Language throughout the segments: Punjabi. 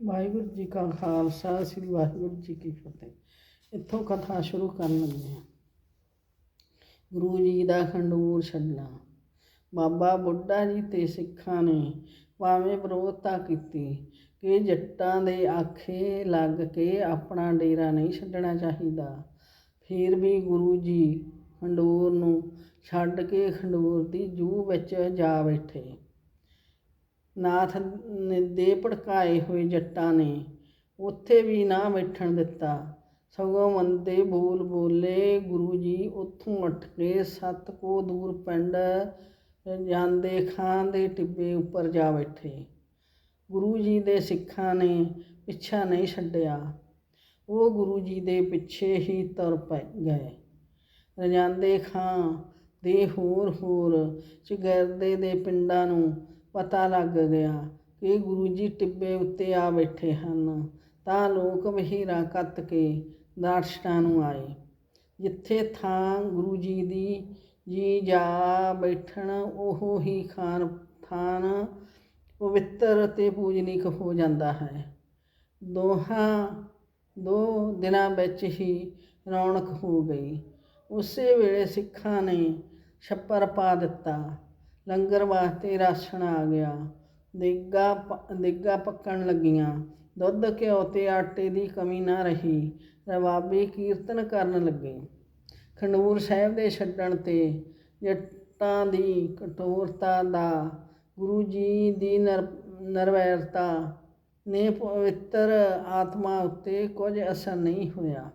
ਵਾਹਿਗੁਰੂ ਜੀ ਕਾ ਖਾਲਸਾ, ਸ੍ਰੀ ਵਾਹਿਗੁਰੂ ਜੀ ਕੀ ਫਤਿਹ। ਇੱਥੋਂ ਕਥਾ ਸ਼ੁਰੂ ਕਰਨ ਲੱਗੇ ਹਾਂ। ਗੁਰੂ ਜੀ ਦਾ ਖੰਡੂਰ ਛੱਡਣਾ। ਬਾਬਾ ਬੁੱਢਾ ਜੀ ਤੇ ਸਿੱਖਾਂ ਨੇ ਭਾਵੇਂ ਵਿਰੋਧਤਾ ਕੀਤੀ, ਕਿ ਜੱਟਾਂ ਦੇ ਆਖੇ ਲੱਗ ਕੇ ਆਪਣਾ ਡੇਰਾ ਨਹੀਂ ਛੱਡਣਾ ਚਾਹੀਦਾ। ਫਿਰ ਵੀ ਗੁਰੂ ਜੀ ਖੰਡੂਰ ਨੂੰ ਛੱਡ ਕੇ ਖੰਡੂਰ ਦੀ ਜੂਹ ਵਿੱਚ ਜਾ ਬੈਠੇ। ਨਾਥ ਦੇ ਭੜਕਾਏ ਹੋਏ ਜੱਟਾਂ ਨੇ, ਉੱਥੇ ਵੀ ਨਾ ਬੈਠਣ ਦਿੱਤਾ। ਸਗੋਂ ਮੰਦੇ ਬੋਲ ਬੋਲੇ, ਗੁਰੂ ਜੀ, ਉੱਥੋਂ ਉੱਠ ਕੇ ਸੱਤ ਕੋ ਦੂਰ ਪਿੰਡ ਜਾਂਦੇ ਖਾਂ ਦੇ ਟਿੱਬੇ ਉੱਪਰ ਜਾ ਬੈਠੇ। ਗੁਰੂ ਜੀ ਦੇ ਸਿੱਖਾਂ ਨੇ ਪਿੱਛਾ ਨਹੀਂ ਛੱਡਿਆ। ਉਹ ਗੁਰੂ ਜੀ ਦੇ ਪਿੱਛੇ ਹੀ ਤੁਰ ਪੈ ਗਏ। ਰਜਾਂਦੇ ਖਾਂ ਦੇ ਹੋਰ ਹੋਰ ਚਗਿਰਦੇ ਦੇ ਪਿੰਡਾਂ ਨੂੰ ਪਤਾ ਲੱਗ ਗਿਆ ਕਿ ਗੁਰੂ ਜੀ ਟਿੱਬੇ ਉੱਤੇ ਆ ਬੈਠੇ ਹਨ। ਤਾਂ ਲੋਕ ਵਹੀਰਾਂ ਕੱਤ ਕੇ ਦਰਸ਼ਨਾਂ ਨੂੰ ਆਏ। ਜਿੱਥੇ ਥਾਂ ਗੁਰੂ ਜੀ ਦੀ ਜੀ ਜਾ ਬੈਠਣ, ਉਹ ਹੀ ਖਾਨ ਥਾਨ ਪਵਿੱਤਰ ਤੇ ਪੂਜਨੀਕ ਹੋ ਜਾਂਦਾ ਹੈ। ਦੋਹਾਂ, ਦੋ ਦਿਨਾਂ ਵਿੱਚ ਹੀ ਰੌਣਕ ਹੋ ਗਈ। ਉਸੇ ਵੇਲੇ ਸਿੱਖਾਂ ਨੇ ਛੱਪਰ ਪਾ ਦਿੱਤਾ। ਲੰਗਰ ਵਾਸਤੇ ਰਾਸ਼ਨ ਆ ਗਿਆ। ਦੇਗਾ ਦੇਗਾ ਪੱਕਣ ਲੱਗੀਆਂ। ਦੁੱਧ, ਘਿਓ ਤੇ ਆਟੇ ਦੀ ਕਮੀ ਨਾ ਰਹੀ। ਰਵਾਬੀ ਕੀਰਤਨ ਕਰਨ ਲੱਗੇ। ਖੰਡੂਰ ਸਾਹਿਬ ਦੇ ਛੱਡਣ ਤੇ ਜੱਟਾਂ ਦੀ ਕਠੋਰਤਾ ਦਾ, ਗੁਰੂ ਜੀ ਦੀ ਨਰ, ਨਰਵੈਰਤਾ ਨੇ ਪਵਿੱਤਰ ਆਤਮਾ ਉੱਤੇ ਕੁਝ ਅਸਰ ਨਹੀਂ ਹੋਇਆ।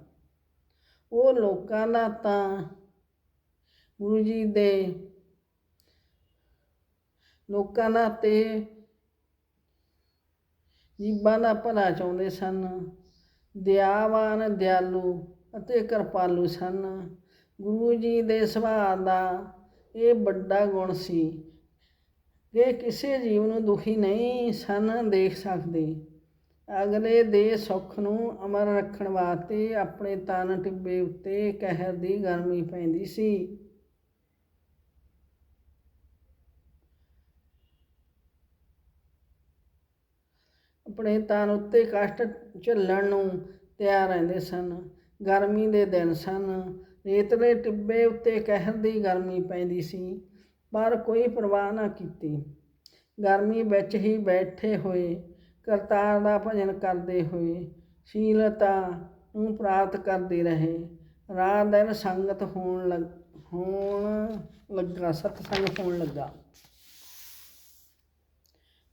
ਉਹ ਲੋਕਾਂ ਦਾ ਤਾਂ ਗੁਰੂ ਜੀ ਦੇ ਲੋਕਾਂ ਦਾ ਅਤੇ ਜੀਵਾਂ ਦਾ ਭਲਾ ਚਾਹੁੰਦੇ ਸਨ। ਦਿਆਵਾਨ, ਦਿਆਲੂ ਅਤੇ ਕਿਰਪਾਲੂ ਸਨ। ਗੁਰੂ ਜੀ ਦੇ ਸੁਭਾਅ ਦਾ ਇਹ ਵੱਡਾ ਗੁਣ ਸੀ ਕਿ ਕਿਸੇ ਜੀਵ ਨੂੰ ਦੁਖੀ ਨਹੀਂ ਸਨ ਦੇਖ ਸਕਦੇ। ਅਗਲੇ ਦੇ ਸੁੱਖ ਨੂੰ ਅਮਰ ਰੱਖਣ ਵਾਸਤੇ ਆਪਣੇ ਤਨ ਟਿੱਬੇ ਉੱਤੇ ਕਹਿਰ ਦੀ ਗਰਮੀ ਪੈਂਦੀ ਸੀ। ਆਪਣੇ ਤਨ ਉੱਤੇ ਕਸ਼ਟ ਝੱਲਣ ਨੂੰ ਤਿਆਰ ਰਹਿੰਦੇ ਸਨ। ਗਰਮੀ ਦੇ ਦਿਨ ਸਨ। ਰੇਤਲੇ ਟਿੱਬੇ ਉੱਤੇ ਕਹਿਰ ਦੀ ਗਰਮੀ ਪੈਂਦੀ ਸੀ, ਪਰ ਕੋਈ ਪਰਵਾਹ ਨਾ ਕੀਤੀ। ਗਰਮੀ ਵਿੱਚ ਹੀ ਬੈਠੇ ਹੋਏ, ਕਰਤਾਰ ਦਾ ਭਜਨ ਕਰਦੇ ਹੋਏ ਸ਼ੀਲਤਾ ਨੂੰ ਪ੍ਰਾਪਤ ਕਰਦੇ ਰਹੇ। ਰਾਤ ਦਿਨ ਸੰਗਤ ਹੋਣ ਲੱਗ, ਹੋਣ ਲੱਗਾ, ਸਤਸੰਗ ਹੋਣ ਲੱਗਾ।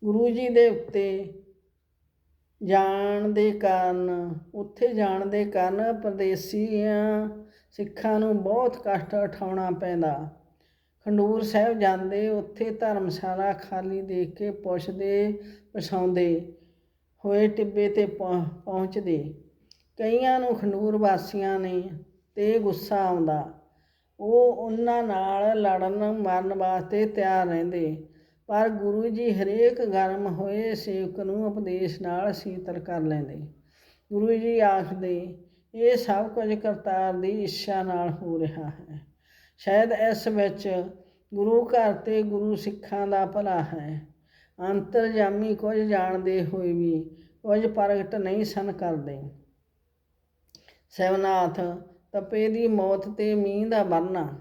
ਗੁਰੂ ਜੀ ਦੇ ਉੱਤੇ ਜਾਣ ਦੇ ਕਾਰਨ, ਉੱਥੇ ਜਾਣ ਦੇ ਕਾਰਨ ਪਰਦੇਸੀਆਂ ਸਿੱਖਾਂ ਨੂੰ ਬਹੁਤ ਕਸ਼ਟ ਉਠਾਉਣਾ ਪੈਂਦਾ। ਖੰਡੂਰ ਸਾਹਿਬ ਜਾਂਦੇ, ਉੱਥੇ ਧਰਮਸ਼ਾਲਾ ਖਾਲੀ ਦੇਖ ਕੇ ਪੁੱਛਦੇ, ਪਛਾਉਂਦੇ, ਹੋਏ ਟਿੱਬੇ ਤੇ ਪਹੁੰ- ਪਹੁੰਚਦੇ। ਕਈਆਂ ਨੂੰ ਖੰਡੂਰ ਵਾਸੀਆਂ ਨੇ ਤੇ ਗੁੱਸਾ ਆਉਂਦਾ। ਉਹ ਉਹਨਾਂ ਨਾਲ ਲੜਨ ਮਰਨ ਵਾਸਤੇ ਤਿਆਰ ਰਹਿੰਦੇ। ਪਰ ਗੁਰੂ ਜੀ ਹਰੇਕ ਗਰਮ ਹੋਏ, ਸੇਵਕ ਨੂੰ ਉਪਦੇਸ਼ ਨਾਲ ਸ਼ੀਤਲ ਕਰ ਲੈਂਦੇ। ਗੁਰੂ ਜੀ ਆਖਦੇ, ਇਹ ਸਭ ਕੁਝ ਕਰਤਾਰ ਦੀ ਇੱਛਾ ਨਾਲ ਹੋ ਰਿਹਾ ਹੈ। ਸ਼ਾਇਦ ਇਸ ਵਿੱਚ ਗੁਰੂ ਘਰ ਤੇ ਗੁਰੂ ਸਿੱਖਾਂ ਦਾ ਭਲਾ ਹੈ। ਅੰਤਰਜਾਮੀ ਕੁਝ ਜਾਣਦੇ ਹੋਏ ਵੀ ਕੁਝ ਪ੍ਰਗਟ ਨਹੀਂ ਸਨ ਕਰਦੇ। ਸੈਵਨਾਥ ਤਪੇ ਦੀ ਮੌਤ ਤੇ ਮੀਂਹ ਦਾ ਵਰਨਾ।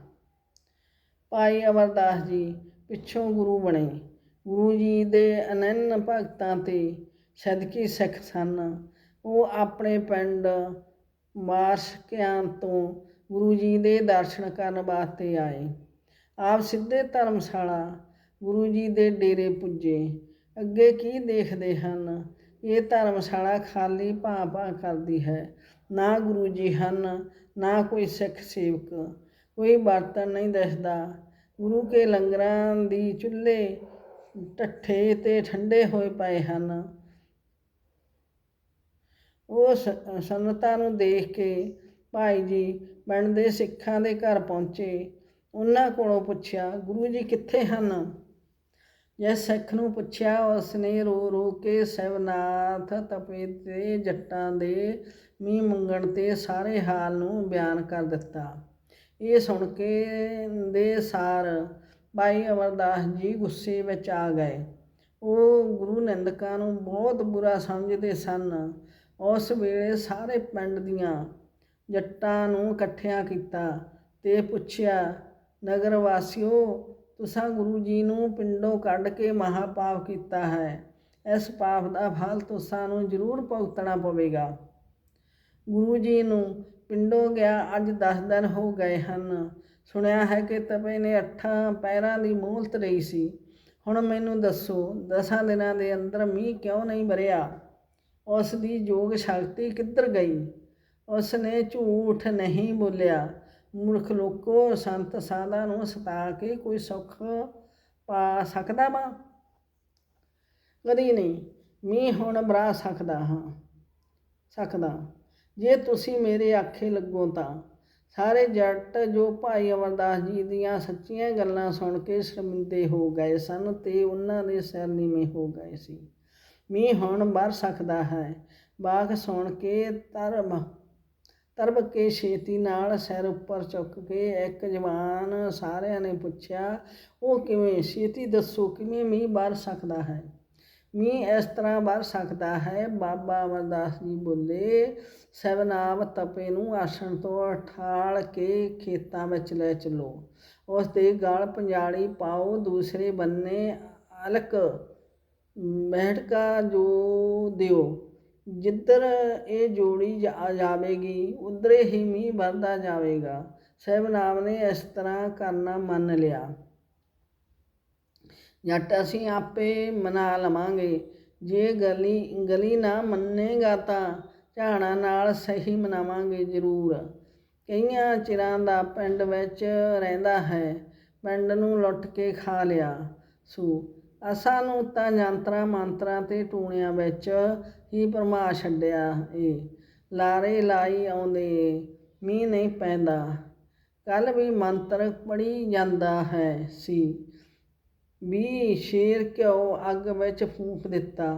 ਭਾਈ ਅਮਰਦਾਸ ਜੀ ਪਿੱਛੋਂ ਗੁਰੂ ਬਣੇ। ਗੁਰੂ ਜੀ ਦੇ ਅਨੰਨ ਭਗਤਾਂ ਤੇ ਸਦਕੀ ਸਿੱਖ ਸਨ। ਉਹ ਆਪਣੇ ਪਿੰਡ ਮਾਰਸ਼ਕਿਆਂ ਤੋਂ ਗੁਰੂ ਜੀ ਦੇ ਦਰਸ਼ਨ ਕਰਨ ਵਾਸਤੇ ਆਏ। ਆਪ ਸਿੱਧੇ ਧਰਮਸ਼ਾਲਾ ਗੁਰੂ ਜੀ ਦੇ ਡੇਰੇ ਪੁੱਜੇ। ਅੱਗੇ ਕੀ ਦੇਖਦੇ ਹਨ? ਇਹ ਧਰਮਸ਼ਾਲਾ ਖਾਲੀ ਭਾਂ ਭਾਂ ਕਰਦੀ ਹੈ। ਨਾ ਗੁਰੂ ਜੀ ਹਨ, ਨਾ ਕੋਈ ਸਿੱਖ ਸੇਵਕ। ਕੋਈ ਬਰਤਨ ਨਹੀਂ ਦਿਸਦਾ। ਗੁਰੂ ਕੇ ਲੰਗਰਾਂ ਦੀ ਚੁੱਲ੍ਹੇ ਢੱਠੇ ਤੇ ਠੰਡੇ ਹੋਏ ਪਏ ਹਨ। ਉਹ ਸ- ਨੂੰ ਦੇਖ ਕੇ ਭਾਈ ਜੀ ਬਣਦੇ ਸਿੱਖਾਂ ਦੇ ਘਰ ਪਹੁੰਚੇ। ਉਹਨਾਂ ਕੋਲੋਂ ਪੁੱਛਿਆ, ਗੁਰੂ ਜੀ ਕਿੱਥੇ ਹਨ? ਜੇ ਸਿੱਖ ਨੂੰ ਪੁੱਛਿਆ ਉਸ ਨੇ ਰੋ ਰੋ ਕੇ ਸੈਵਨਾਥ ਤਪੇ ਤੇ ਜੱਟਾਂ ਦੇ ਮੀਂਹ ਮੰਗਣ ਤੇ ਸਾਰੇ ਹਾਲ ਨੂੰ ਬਿਆਨ ਕਰ ਦਿੱਤਾ। ਇਹ ਸੁਣ ਕੇ ਦੇ ਸਾਰ ਭਾਈ ਅਮਰਦਾਸ ਜੀ ਗੁੱਸੇ ਵਿੱਚ ਆ ਗਏ। ਉਹ ਗੁਰੂ ਨਿੰਦਕਾਂ ਨੂੰ ਬਹੁਤ ਬੁਰਾ ਸਮਝਦੇ ਸਨ। ਉਸ ਵੇਲੇ ਸਾਰੇ ਪਿੰਡ ਦੀਆਂ ਜੱਟਾਂ ਨੂੰ ਇਕੱਠਿਆਂ ਕੀਤਾ ਤੇ ਪੁੱਛਿਆ, ਨਗਰ ਵਾਸੀਓ, ਤੁਸਾਂ ਗੁਰੂ ਜੀ ਨੂੰ ਪਿੰਡੋਂ ਕੱਢ ਕੇ ਮਹਾਪਾਪ ਕੀਤਾ ਹੈ। ਇਸ ਪਾਪ ਦਾ ਫਲ ਤੁਸਾਂ ਨੂੰ ਜ਼ਰੂਰ ਭੁਗਤਣਾ ਪਵੇਗਾ। ਗੁਰੂ ਜੀ ਨੂੰ ਪਿੰਡੋਂ ਗਿਆ, ਅੱਜ 10 ਦਿਨ ਹੋ ਗਏ ਹਨ। ਸੁਣਿਆ ਹੈ ਕਿ ਤਪੇ ਨੇ ਅੱਠਾਂ ਪੈਰਾਂ ਦੀ ਮੂਲਤ ਰਹੀ ਸੀ। ਹੁਣ ਮੈਨੂੰ ਦੱਸੋ, ਦਸਾਂ ਦਿਨਾਂ ਦੇ ਅੰਦਰ ਮੀਂਹ ਕਿਉਂ ਨਹੀਂ ਵਰਿਆ? ਉਸ ਦੀ ਯੋਗ ਸ਼ਕਤੀ ਕਿੱਧਰ ਗਈ? ਉਸ ਨੇ ਝੂਠ ਨਹੀਂ ਬੋਲਿਆ। ਮੂਰਖ ਲੋਕੋ, ਸੰਤ ਸਾਧਾਂ ਨੂੰ ਸਤਾ ਕੇ ਕੋਈ ਸੁੱਖ ਪਾ ਸਕਦਾ ਵਾ? ਕਦੀ ਨਹੀਂ। ਮੀਂਹ ਹੁਣ ਬਰਾ ਸਕਦਾ ਹਾਂ, ਸਕਦਾ। ਜੇ ਤੁਸੀਂ ਮੇਰੇ ਆਖੇ ਲੱਗੋ ਤਾਂ। ਸਾਰੇ ਜੱਟ ਜੋ ਭਾਈ ਅਮਰਦਾਸ ਜੀ ਦੀਆਂ ਸੱਚੀਆਂ ਗੱਲਾਂ ਸੁਣ ਕੇ ਸ਼ਰਮਿੰਦੇ ਹੋ ਗਏ ਸਨ ਤੇ ਉਹਨਾਂ ਦੇ ਸਿਰ ਨੀਵੇਂ ਹੋ ਗਏ ਸੀ। ਮੀਂਹ ਹੁਣ ਵਰ ਸਕਦਾ ਹੈ। ਬਾਗ ਸੁਣ ਕੇ ਧਰਮ ਤਰਬ ਕੇ ਛੇਤੀ ਨਾਲ ਸਿਰ ਉੱਪਰ ਚੁੱਕ ਕੇ ਇੱਕ ਜਵਾਨ ਸਾਰਿਆਂ ਨੇ ਪੁੱਛਿਆ, ਉਹ ਕਿਵੇਂ? ਛੇਤੀ ਦੱਸੋ ਕਿਵੇਂ ਮੀਂਹ ਵਰ ਸਕਦਾ ਹੈ? ਮੀਂਹ ਇਸ ਤਰ੍ਹਾਂ ਵਰ ਸਕਦਾ ਹੈ। ਬਾਬਾ ਅਮਰਦਾਸ ਜੀ ਬੋਲੇ ਸਵਨਾਮ ਤਪੇ ਨੂੰ ਆਸਣ ਤੋਂ ਠਾਲ ਕੇ ਖੇਤਾਂ ਵਿੱਚ ਲੈ ਚਲੋ। ਉਸ ਦੇ ਗਲ ਪੰਜਾਲੀ ਪਾਓ, ਦੂਸਰੇ ਬੰਨੇ ਅਲਕ ਮਹਿਟਕਾ ਜੋ ਦਿਓ। ਜਿੱਧਰ ਇਹ ਜੋੜੀ ਜਾ- ਜਾਵੇਗੀ, ਉਧਰੇ ਹੀ ਮੀਂਹ ਵਰਦਾ ਜਾਵੇਗਾ। ਸਹਿਬਨਾਮ ਨੇ ਇਸ ਤਰ੍ਹਾਂ ਕਰਨਾ ਮੰਨ ਲਿਆ। ਜੱਟ ਅਸੀਂ ਆਪੇ ਮਨਾ ਲਵਾਂਗੇ। ਜੇ ਗਲੀ ਗਲੀ ਨਾ ਮੰਨੇਗਾ ਤਾਂ ਝਾਣਾ ਨਾਲ ਸਹੀ ਮਨਾਵਾਂਗੇ ਜ਼ਰੂਰ। ਕਈਆਂ ਚਿਰਾਂ ਦਾ ਪਿੰਡ ਵਿੱਚ ਰਹਿੰਦਾ ਹੈ, ਪਿੰਡ ਨੂੰ ਲੁੱਟ ਕੇ ਖਾ ਲਿਆ। ਸੂ, ਅਸਾਂ ਨੂੰ ਤਾਂ ਜੰਤਰਾਂ ਮੰਤਰਾਂ ਤੇ ਟੂਣਿਆਂ ਵਿੱਚ ਹੀ ਭਰਮਾ ਛੱਡਿਆ ਏ। ਲਾਰੇ ਲਾਈ ਆਉਂਦੇ ਮੀਂਹ ਨਹੀਂ ਪੈਂਦਾ। ਕੱਲ ਵੀ ਮੰਤਰ ਪੜੀ ਜਾਂਦਾ ਹੈ, ਸੀ। ਵੀ ਸ਼ੇਰ ਘਿਓ, ਅੱਗ ਵਿੱਚ ਫੂਕ ਦਿੱਤਾ।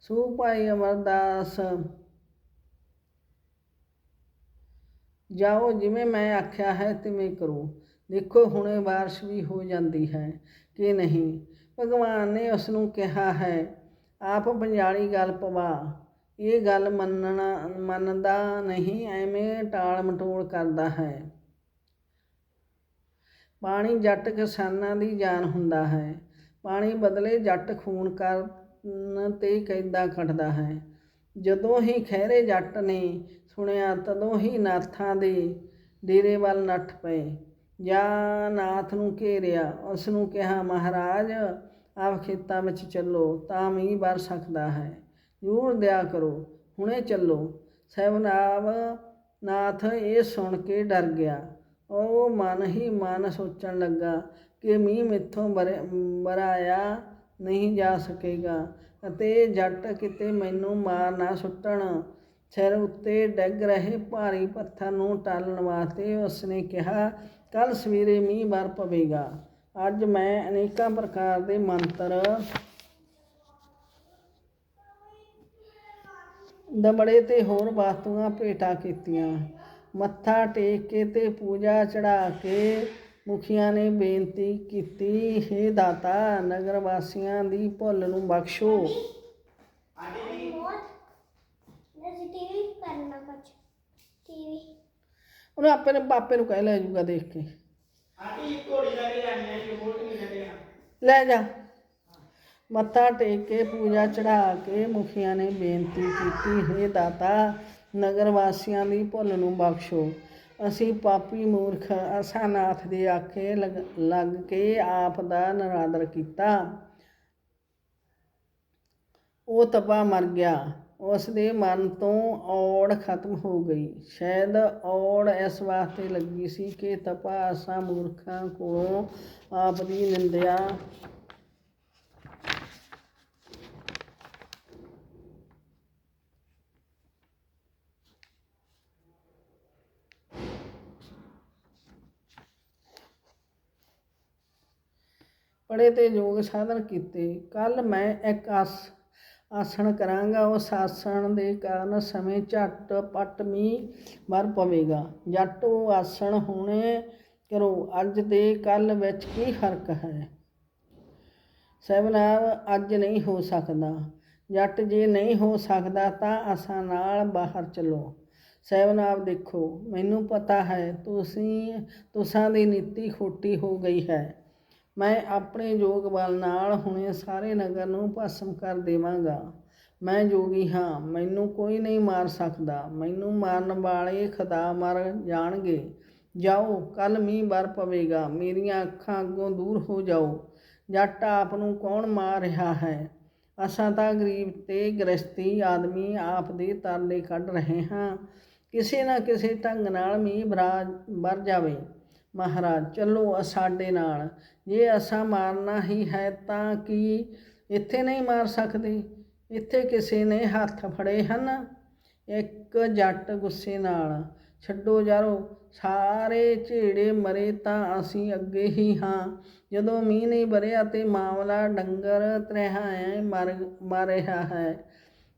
ਸੂ ਭਾਈ ਅਮਰਦਾਸ, ਜਾਓ ਜਿਵੇਂ ਮੈਂ ਆਖਿਆ ਹੈ ਤਿਵੇਂ ਕਰੋ। ਦੇਖੋ ਹੁਣੇ ਬਾਰਿਸ਼ ਵੀ ਹੋ ਜਾਂਦੀ ਹੈ ਕਿ ਨਹੀਂ। ਭਗਵਾਨ ਨੇ ਉਸ ਨੂੰ ਕਿਹਾ ਹੈ, ਆਪ ਪੰਜਾਲੀ ਗੱਲ ਪਵਾ। ਇਹ ਗੱਲ ਮੰਨਣਾ, ਮੰਨਦਾ ਨਹੀਂ, ਐਵੇਂ ਟਾਲ ਮਟੋਲ ਕਰਦਾ ਹੈ। ਪਾਣੀ ਜੱਟ ਕਿਸਾਨਾਂ ਦੀ ਜਾਨ ਹੁੰਦਾ ਹੈ। ਪਾਣੀ ਬਦਲੇ ਜੱਟ ਖੂਨ ਕਰਨ ਤੇ ਕੈਦਾ ਕੱਟਦਾ ਹੈ। ਜਦੋਂ ਹੀ ਖਹਿਰੇ ਜੱਟ ਨੇ ਸੁਣਿਆ, ਤਦੋਂ ਹੀ ਨਾਥਾਂ ਦੇ ਡੇਰੇ ਵੱਲ ਨੱਠ ਪਏ। ਜਾਂ ਨਾਥ ਨੂੰ ਘੇਰਿਆ, ਉਸ ਨੂੰ ਕਿਹਾ, ਮਹਾਰਾਜ, ਆਪ ਖੇਤਾਂ ਵਿੱਚ ਚੱਲੋ, ਤਾਂ ਮੀਂਹ ਵਰ ਸਕਦਾ ਹੈ। ਜ਼ਰੂਰ ਦਿਆ ਕਰੋ, ਹੁਣੇ ਚੱਲੋ। ਸਹਿਬਨਾਬ ਨਾਥ ਇਹ ਸੁਣ ਕੇ ਡਰ ਗਿਆ। ਉਹ ਮਨ ਹੀ ਮਨ ਸੋਚਣ ਲੱਗਾ ਕਿ ਮੀਂਹ ਮਿੱਥੋਂ ਵਰਾਇਆ ਨਹੀਂ ਜਾ ਸਕੇਗਾ ਅਤੇ ਜੱਟ ਕਿਤੇ ਮੈਨੂੰ ਮਾਰ ਨਾ ਸੁੱਟਣ। ਸਿਰ ਉੱਤੇ ਡਿੱਗ ਰਹੇ ਭਾਰੀ ਪੱਥਰ ਨੂੰ ਟਾਲਣ ਵਾਸਤੇ ਉਸਨੇ ਕਿਹਾ ਕੱਲ ਸਵੇਰੇ ਮੀਂਹ ਵਰ ਪਵੇਗਾ। ਅੱਜ ਮੈਂ ਅਨੇਕਾਂ ਪ੍ਰਕਾਰ ਦੇ ਮੰਤਰ ਦਮੜੇ ਤੇ ਹੋਰ ਵਸਤੂਆਂ ਭੇਟਾ ਕੀਤੀਆਂ। ਮੱਥਾ ਟੇਕ ਕੇ ਤੇ ਪੂਜਾ ਚੜਾ ਕੇ ਮੁਖੀਆਂ ਨੇ ਬੇਨਤੀ ਕੀਤੀ, ਹੇ ਦਾਤਾ, ਨਗਰ ਵਾਸੀਆਂ ਦੀ ਭੁੱਲ ਨੂੰ ਬਖਸ਼ੋ। ਉਹਨੂੰ ਆਪੇ ਨੇ ਪਾਪੇ ਨੂੰ ਕਹਿ ਲੈ ਜੂਗਾ ਦੇਖ ਕੇ। ਲੈ ਜਾ। ਮੱਥਾ ਟੇਕ ਕੇ ਪੂਜਾ ਚੜਾ ਕੇ ਮੁਖੀਆਂ ਨੇ ਬੇਨਤੀ ਕੀਤੀ, ਹੈ ਦਾਤਾ ਨਗਰ ਵਾਸੀਆਂ ਦੀ ਭੁੱਲ ਨੂੰ ਬਖਸ਼ੋ। ਅਸੀਂ ਪਾਪੀ ਮੂਰਖ ਅਸਾਨਾਥ ਦੇ ਆਖੇ ਲਗ, ਲੱਗ ਕੇ ਆਪ ਦਾ ਨਰਾਦਰ ਕੀਤਾ। ਉਹ ਤਪਾ ਮਰ ਗਿਆ। ਉਸ ਦੇ ਮਨ ਤੋਂ ਔੜ ਖਤਮ ਹੋ ਗਈ। ਸ਼ਾਇਦ ਔੜ ਇਸ ਵਾਸਤੇ ਲੱਗੀ ਸੀ ਕਿ ਤਪਾ ਅਸਾਂ ਮੂਰਖਾਂ ਕੋਲੋਂ ਆਪ ਦੀ ਨਿੰਦਿਆ ਪੜੇ ਤੇ ਯੋਗ ਸਾਧਨ ਕੀਤੇ। ਕੱਲ ਮੈਂ ਇੱਕ ਆਸ, ਆਸਣ ਕਰਾਂਗਾ। ਉਸ ਆਸਣ ਦੇ ਕਾਰਨ ਸਮੇਂ ਝੱਟ ਪੱਟ ਮੀਂਹ ਮਰ ਪਵੇਗਾ। ਜੱਟ ਉਹ ਆਸਣ ਹੁਣੇ ਕਰੋ। ਅੱਜ ਤੇ ਕੱਲ ਵਿੱਚ ਕੀ ਫ਼ਰਕ ਹੈ? ਸਹਿਬਨਾਬ ਅੱਜ ਨਹੀਂ ਹੋ ਸਕਦਾ। ਜੱਟ ਜੇ ਨਹੀਂ ਹੋ ਸਕਦਾ ਤਾਂ ਅਸਾਂ ਨਾਲ ਬਾਹਰ ਚਲੋ। ਸਹਿਬਨਾਬ ਦੇਖੋ। ਮੈਨੂੰ ਪਤਾ ਹੈ, ਤੁਸੀਂ, ਤੁਸਾਂ ਦੀ ਨੀਤੀ ਖੋਟੀ ਹੋ ਗਈ ਹੈ। ਮੈਂ ਆਪਣੇ ਜੋਗ ਬਲ ਨਾਲ ਹੁਣੇ ਸਾਰੇ ਨਗਰ ਨੂੰ ਭਸਮ ਕਰ ਦੇਵਾਂਗਾ। ਮੈਂ ਜੋਗੀ ਹਾਂ, ਮੈਨੂੰ ਕੋਈ ਨਹੀਂ ਮਾਰ ਸਕਦਾ। ਮੈਨੂੰ ਮਾਰਨ ਵਾਲੇ ਖੁਦਾ ਮਰ ਜਾਣਗੇ। ਜਾਓ ਕੱਲ ਮੀਂਹ ਵਰ ਪਵੇਗਾ। ਮੇਰੀਆਂ ਅੱਖਾਂ ਅੱਗੋਂ ਦੂਰ ਹੋ ਜਾਓ। ਜੱਟ ਆਪ ਨੂੰ ਕੌਣ ਮਾਰ ਰਿਹਾ ਹੈ? ਅਸਾਂ ਤਾਂ ਗਰੀਬ ਤੇ ਗ੍ਰਸਤੀ ਆਦਮੀ ਆਪ ਦੇ ਤਰਲੇ ਕੱਢ ਰਹੇ ਹਾਂ। ਕਿਸੇ ਨਾ ਕਿਸੇ ਢੰਗ ਨਾਲ ਮੀਂਹ ਬਰਾ ਵਰ ਜਾਵੇ। ਮਹਾਰਾਜ, ਚੱਲੋ ਸਾਡੇ ਨਾਲ। ਜੇ ਅਸਾਂ ਮਾਰਨਾ ਹੀ ਹੈ ਤਾਂ ਕੀ ਇੱਥੇ ਨਹੀਂ ਮਾਰ ਸਕਦੇ? ਇੱਥੇ ਕਿਸੇ ਨੇ ਹੱਥ ਫੜੇ ਹਨ? ਇੱਕ ਜੱਟ ਗੁੱਸੇ ਨਾਲ, ਛੱਡੋ ਯਾਰੋ ਸਾਰੇ ਝੇੜੇ ਮਰੇ ਤਾਂ ਅਸੀਂ ਅੱਗੇ ਹੀ ਹਾਂ। ਜਦੋਂ ਮੀਂਹ ਨਹੀਂ ਵਰਿਆ ਤੇ ਮਾਮਲਾ ਡੰਗਰ ਤ੍ਰਹਿਆਂ ਮਰ ਮਰ ਰਿਹਾ ਹੈ।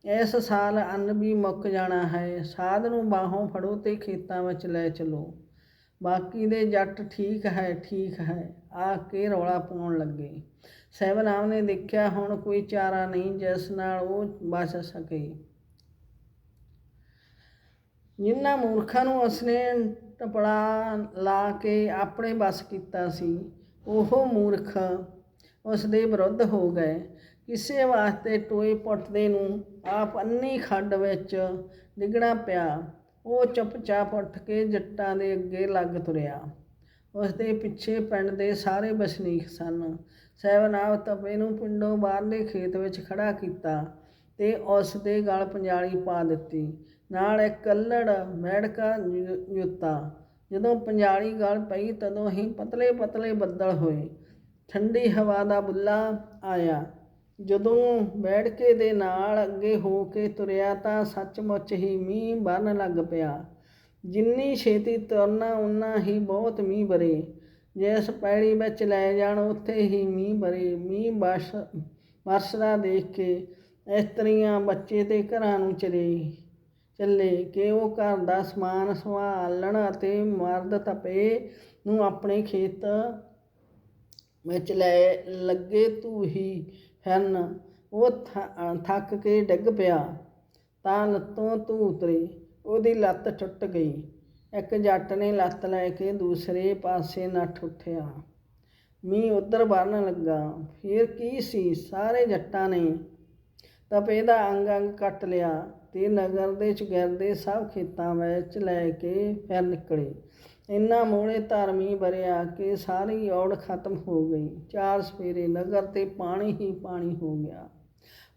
ਇਸ ਸਾਲ ਅੰਨ ਵੀ ਮੁੱਕ ਜਾਣਾ ਹੈ। ਸਾਧ ਨੂੰ ਬਾਹੋਂ ਫੜੋ ਤੇ ਖੇਤਾਂ ਵਿੱਚ ਲੈ ਚਲੋ। ਬਾਕੀ ਦੇ ਜੱਟ ਠੀਕ ਹੈ ਠੀਕ ਹੈ। ਆ ਕੇ ਰੌਲਾ ਪਾਉਣ ਲੱਗੇ। ਸਹਿਬਨਾਮ ਨੇ ਦੇਖਿਆ ਹੁਣ ਕੋਈ ਚਾਰਾ ਨਹੀਂ ਜਿਸ ਨਾਲ ਉਹ ਬਚ ਸਕੇ। ਜਿਨ੍ਹਾਂ ਮੂਰਖਾਂ ਨੂੰ ਉਸਨੇ ਟਪੜਾ ਲਾ ਕੇ ਆਪਣੇ ਬਸ ਕੀਤਾ ਸੀ, ਉਹ ਮੂਰਖ ਉਸ ਦੇ ਵਿਰੁੱਧ ਹੋ ਗਏ। ਕਿਸੇ ਵਾਸਤੇ ਟੋਏ ਪੁੱਟਦੇ ਨੂੰ ਆਪ ਅੰਨੀ ਖੱਡ ਵਿੱਚ ਡਿੱਗਣਾ ਪਿਆ। ਉਹ ਚੁੱਪਚਾਪ ਉੱਠ ਕੇ ਜੱਟਾਂ ਦੇ ਅੱਗੇ ਲੱਗ ਤੁਰਿਆ। ਉਸ ਦੇ ਪਿੱਛੇ ਪਿੰਡ ਦੇ ਸਾਰੇ ਵਸਨੀਕ ਸਨ। ਸਹਿਬਨਾਬ ਤਪੇ ਨੂੰ ਪਿੰਡੋਂ ਬਾਹਰਲੇ ਖੇਤ ਵਿੱਚ ਖੜਾ ਕੀਤਾ ਤੇ ਉਸ ਦੇ ਗਲ ਪੰਜਾਲੀ ਪਾ ਦਿੱਤੀ। ਨਾਲ ਇੱਕ ਕੱਲੜ ਮੈੜਕਾ ਜੁੱਤਾ ਜਦੋਂ ਪੰਜਾਲੀ ਗਲ ਪਈ ਤਦੋਂ ਹੀ ਪਤਲੇ ਪਤਲੇ ਬੱਦਲ ਹੋਏ। ਠੰਡੀ ਹਵਾ ਦਾ ਬੁੱਲਾ ਆਇਆ। ਜਦੋਂ ਬੈਠਕੇ ਦੇ ਨਾਲ ਅੱਗੇ ਹੋ ਕੇ ਤੁਰਿਆ ਤਾਂ ਸੱਚਮੁੱਚ ਹੀ ਮੀਂਹ ਵਰਨ ਲੱਗ ਪਿਆ। ਜਿੰਨੀ ਛੇਤੀ ਤੁਰਨਾ ਉਨਾ ਹੀ ਬਹੁਤ ਮੀਂਹ ਬਰੇ। ਜਿਸ ਪੈੜੀ ਵਿੱਚ ਲੈ ਜਾਣ, ਉੱਥੇ ਹੀ ਮੀਂਹ ਬਰੇ। ਮੀਂਹ ਬਸ ਵਰਸਦਾ ਦੇਖ ਕੇ ਇਸਤਰੀਆਂ ਬੱਚੇ ਤੇ ਘਰਾਂ ਨੂੰ ਚਲੇ ਚੱਲੇ ਕਿ ਉਹ ਘਰ ਦਾ ਸਮਾਨ ਸੰਭਾਲਣ ਅਤੇ ਮਰਦ ਤਪੇ ਨੂੰ ਆਪਣੇ ਖੇਤ ਵਿੱਚ ਲੈ, ਲੱਗੇ ਤੂੰ ਹੀ ਹਨ। ਉਹ ਥੱਕ ਕੇ ਡਿੱਗ ਪਿਆ। ਤਾਂ ਲੱਤੋਂ ਧੂ ਉਤਰੀ। ਉਹਦੀ ਲੱਤ ਟੁੱਟ ਗਈ। ਇੱਕ ਜੱਟ ਨੇ ਲੱਤ ਲੈ ਕੇ ਦੂਸਰੇ ਪਾਸੇ ਨੱਠ ਉੱਠਿਆ। ਮੀਂਹ ਉਧਰ ਵਰਨ ਲੱਗਾ। ਫਿਰ ਕੀ ਸੀ? ਸਾਰੇ ਜੱਟਾਂ ਨੇ ਤਪੇ ਦਾ ਅੰਗ ਅੰਗ ਕੱਟ ਲਿਆ ਤੇ ਨਗਰ ਦੇ ਚੁਗਿਰਦੇ ਸਭ ਖੇਤਾਂ ਵਿੱਚ ਲੈ ਕੇ ਫਿਰ ਨਿਕਲੇ। ਇੰਨਾ ਮੋੜੇ ਧਰਮੀ ਭਰਿਆ ਕਿ ਸਾਰੀ ਔੜ ਖਤਮ ਹੋ ਗਈ। ਚਾਰ ਸਵੇਰੇ ਨਗਰ ਤੇ ਪਾਣੀ ਹੀ ਪਾਣੀ ਹੋ ਗਿਆ।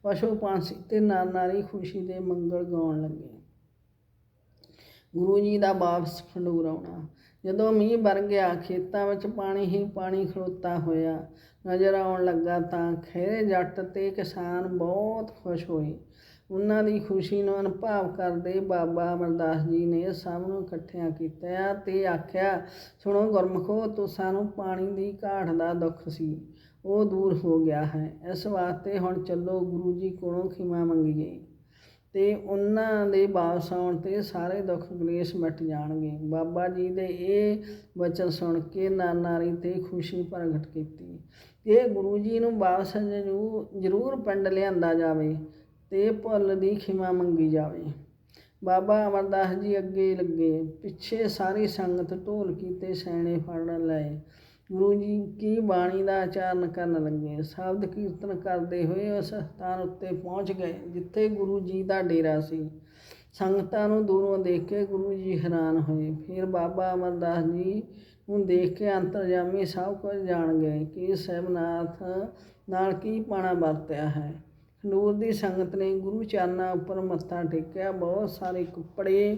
ਪਸ਼ੂ ਪੰਛੀ ਤੇ ਨਰ ਨਾਰੀ ਖੁਸ਼ੀ ਦੇ ਮੰਗਲ ਗਾਉਣ ਲੱਗੇ। ਗੁਰੂ ਜੀ ਦਾ ਵਾਪਸ ਖੰਡੂਰ ਆਉਣਾ। ਜਦੋਂ ਮੀਂਹ ਵਰ ਗਿਆ, ਖੇਤਾਂ ਵਿੱਚ ਪਾਣੀ ਹੀ ਪਾਣੀ ਖਲੋਤਾ ਹੋਇਆ। ਨਜ਼ਰ ਆਉਣ ਲੱਗਾ ਤਾਂ ਖੇਰੇ ਜੱਟ ਤੇ ਕਿਸਾਨ ਬਹੁਤ ਖੁਸ਼ ਹੋਏ। ਉਹਨਾਂ ਦੀ ਖੁਸ਼ੀ ਨੂੰ ਅਨੁਭਵ ਕਰਦੇ ਬਾਬਾ ਅਮਰਦਾਸ ਜੀ ਨੇ ਸਭ ਨੂੰ ਇਕੱਠਿਆਂ ਕੀਤਾ ਤੇ ਆਖਿਆ, ਸੁਣੋ ਗੁਰਮਖੋ, ਤੁਸਾਂ ਨੂੰ ਪਾਣੀ ਦੀ ਘਾਟ ਦਾ ਦੁੱਖ ਸੀ, ਉਹ ਦੂਰ ਹੋ ਗਿਆ ਹੈ। ਇਸ ਵਾਸਤੇ ਹੁਣ ਚੱਲੋ ਗੁਰੂ ਜੀ ਕੋਲੋਂ ਖਿਮਾ ਮੰਗੀਏ। ਤੇ ਉਹਨਾਂ ਦੇ ਵਾਪਸ ਆਉਣ ਤੇ ਸਾਰੇ ਦੁੱਖ ਕਲੇਸ਼ ਮਿਟ ਜਾਣਗੇ। ਬਾਬਾ ਜੀ ਦੇ ਇਹ ਵਚਨ ਸੁਣ ਕੇ ਨਰ ਨਾਰੀ ਤੇ ਖੁਸ਼ੀ ਪ੍ਰਗਟ ਕੀਤੀ। ਇਹ ਗੁਰੂ ਜੀ ਨੂੰ ਵਾਪਸ ਜ਼ਰੂਰ ਪਿੰਡ ਲਿਆਂਦਾ ਜਾਵੇ। ਤੇ ਭੁੱਲ ਦੀ ਖਿਮਾ ਮੰਗੀ ਜਾਵੇ। ਬਾਬਾ ਅਮਰਦਾਸ ਜੀ ਅੱਗੇ ਲੱਗੇ, ਪਿੱਛੇ ਸਾਰੀ ਸੰਗਤ ਢੋਲਕੀ ਤੇ ਸੈਣੇ ਫੜਨ ਲਏ। ਗੁਰੂ ਜੀ ਕੀ ਬਾਣੀ ਦਾ ਆਚਾਰਨ ਕਰਨ ਲੱਗੇ? ਸ਼ਬਦ ਕੀਰਤਨ ਕਰਦੇ ਹੋਏ ਉਸ ਸਥਾਨ ਉੱਤੇ ਪਹੁੰਚ ਗਏ, ਜਿੱਥੇ ਗੁਰੂ ਜੀ ਦਾ ਡੇਰਾ ਸੀ। ਸੰਗਤਾਂ ਨੂੰ ਦੂਰੋਂ ਦੇਖ ਕੇ ਗੁਰੂ ਜੀ ਹੈਰਾਨ ਹੋਏ। ਫਿਰ ਬਾਬਾ ਅਮਰਦਾਸ ਜੀ ਨੂੰ ਦੇਖ ਕੇ ਅੰਤਰਜਾਮੀ ਸਭ ਕੁਝ ਜਾਣ ਗਏ ਕਿ ਸਹਿਬਨਾਥ ਨਾਲ ਕੀ ਪਾਣਾ ਵਰਤਿਆ ਹੈ। ਖੰਡੂਰ ਦੀ ਸੰਗਤ ਨੇ ਗੁਰੂ ਚਰਨਾਂ ਉੱਪਰ ਮੱਥਾ ਟੇਕਿਆ, ਬਹੁਤ ਸਾਰੇ ਕੱਪੜੇ